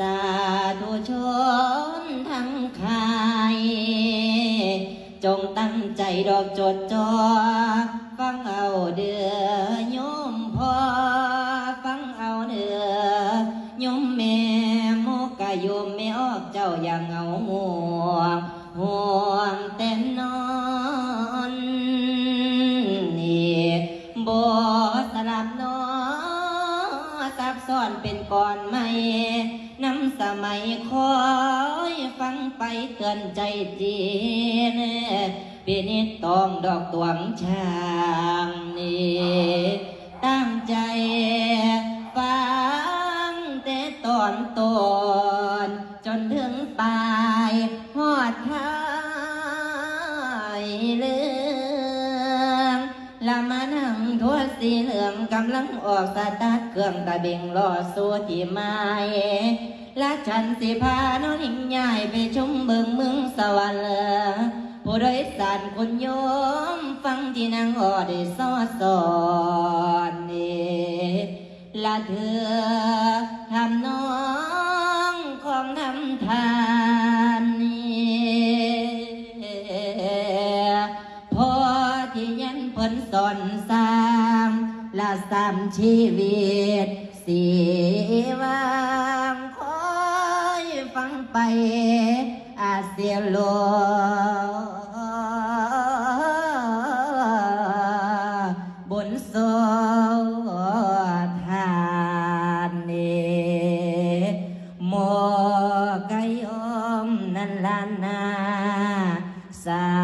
สาธุชนทั้งคายจงตั้งใจดอกจดจอ ฟังเอาเดือโยมพ่อฟังเอาเดือโยมแม่โมกะโยมแม่ออกเจ้าอย่างเอาห่วงห่วงแต่นอนนี่บ่สลับนอซั กซ่อนเป็นก่อนไม่น้ำสมัยคอยฟังไปเตือนใจจีนปีนี้ต้องดอกตวงช่างนี่ตั้งใจฟังแต่ตอนโต ทัวสีเหลืองกำลังออกสตาร์ทเครื่องตะเบงรอสู้ที่ไม้และฉันสิพาน้องหิงใหญ่ไปชมเบิงเมืองสวรรค์ผู้โดยสารคนโยมฟังที่นางออได้สอสอนนี่ละเธอ สนสร้างละสามชีวิตสีวางคอยฟังไป อาเซียโลบนโซทานเนโมกยอมนันลานาสา